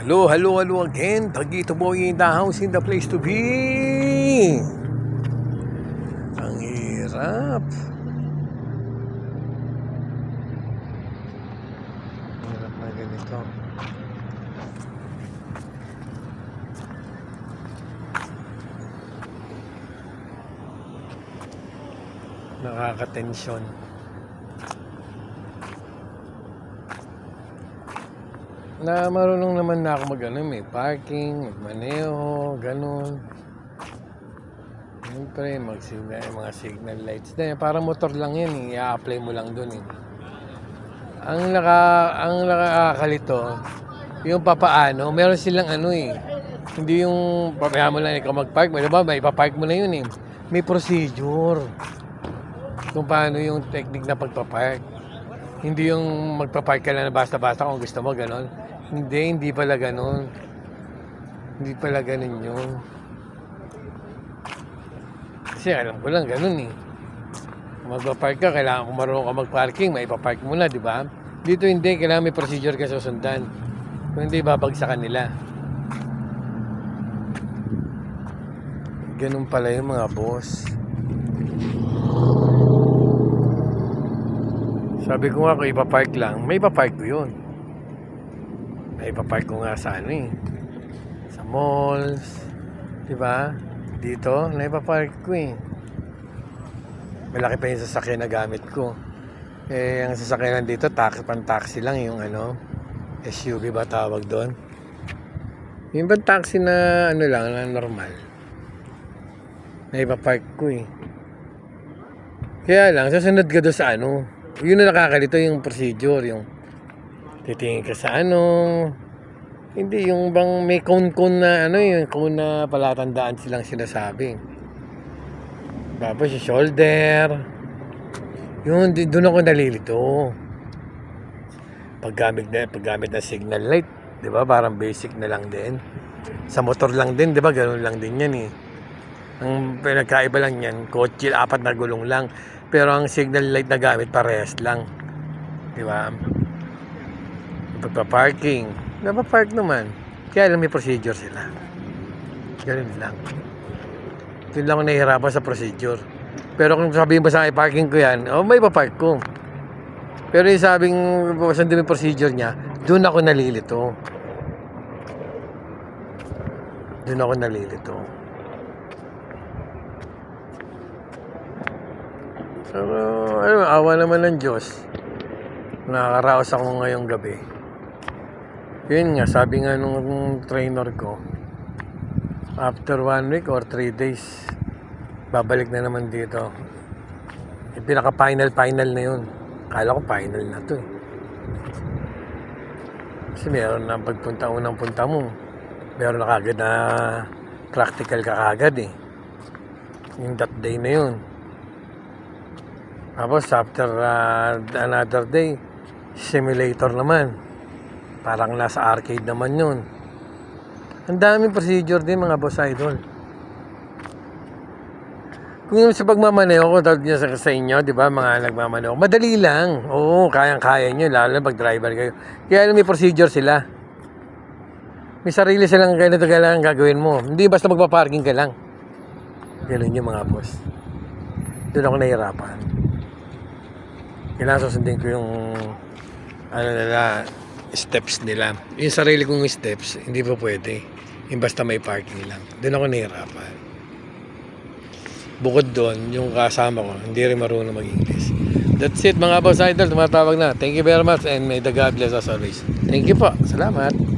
Hello, hello, hello again. Tagito boy in the house in the place to be. Ang hirap. Hirap na ganito. Nakaka-tension. Na marunong naman na ako mag ano, may parking, magmaneho, ganun. Siyempre, mag mga signal lights na. Parang motor lang yan, eh. i-apply mo lang dun eh. Ang naka, ang nakakalito, yung papaano, meron silang ano eh. Hindi yung papayahan mo lang ikaw mag-park. Di ba, may ipapark mo na yun eh. May procedure. Kung paano yung technique na pagpapark. Hindi yung magpapark ka lang na basta-basta kung gusto mo, ganon. Hindi, hindi pala ganon. Hindi pala ganon yun. Kasi alam ko lang, ganon eh. Magpapark ka, kailangan kung marunong ka mag-parking, may ipapark mo na, di ba? Dito hindi, kailangan may procedure ka susundan. Kung hindi, babagsakan nila. Ganun pala yung mga boss. Sabi ko nga kung ipapark lang, may ipapark ko yun. May ipapark ko nga sa ano eh. Sa malls. Di ba? Dito, na ipapark ko eh. Malaki pa yung sasakyan na gamit ko. Eh, ang sasakyan dito, taxi, pan taxi lang yung ano, SUV ba tawag doon? Yung bang taxi na ano lang, na normal. Na ipapark ko eh. Kaya lang, susunod ka doon sa ano, yun na nakakalito yung procedure, yung titingin ka sa ano, hindi yung bang may cone-cone na ano yung cone na palatandaan silang sinasabi. Tapos yung shoulder, yun, doon ako nalilito. Paggamit na, paggamit ng signal light, di ba? Parang basic na lang din. Sa motor lang din, di ba? Ganun lang din yan eh. Ang pinagkaiba lang yan, kotse, apat na gulong lang. Pero ang signal light na gamit, parehas lang. Di ba? Pagpa-parking, napapark naman. Kaya lang may procedure sila. Ganun lang. Doon lang ako nahihirapan sa procedure. Pero kung sabihin ba sa akin, parking ko yan, oh, may papark ko. Pero yung sabing, saan yung procedure niya, doon ako nalilito. Doon ako nalilito. Pero, ano, awa naman ng Diyos. Nakakaraos ako ngayong gabi. Yun nga, sabi nga nung trainer ko, after one week or three days, babalik na naman dito. Yung pinaka-final-final na yun. Kala ko final na to eh. Kasi meron na pagpunta unang punta mo. Meron na kagad na practical ka kagad eh. Yung that day na yun. Tapos after uh, another day, simulator naman. Parang nasa arcade naman yun. Ang daming procedure din mga boss idol. Kung yung sa pagmamaneho ko, tawag niya sa, sa inyo, di ba, mga nagmamaneho, madali lang. Oo, kayang-kaya nyo, lalo na pag driver kayo. Kaya alam, may procedure sila. May sarili silang ganito kailangan gagawin mo. Hindi basta magpa-parking ka lang. Ganun yung mga boss. Doon ako nahirapan. Kailangan susundin ko yung ano nila, steps nila. Yung sarili kong steps, hindi pa pwede. Yung basta may parking lang. Doon ako nahirapan. Bukod doon, yung kasama ko, hindi rin marunong mag-English. That's it mga boss idol, tumatawag na. Thank you very much and may the God bless us always. Thank you po. Salamat.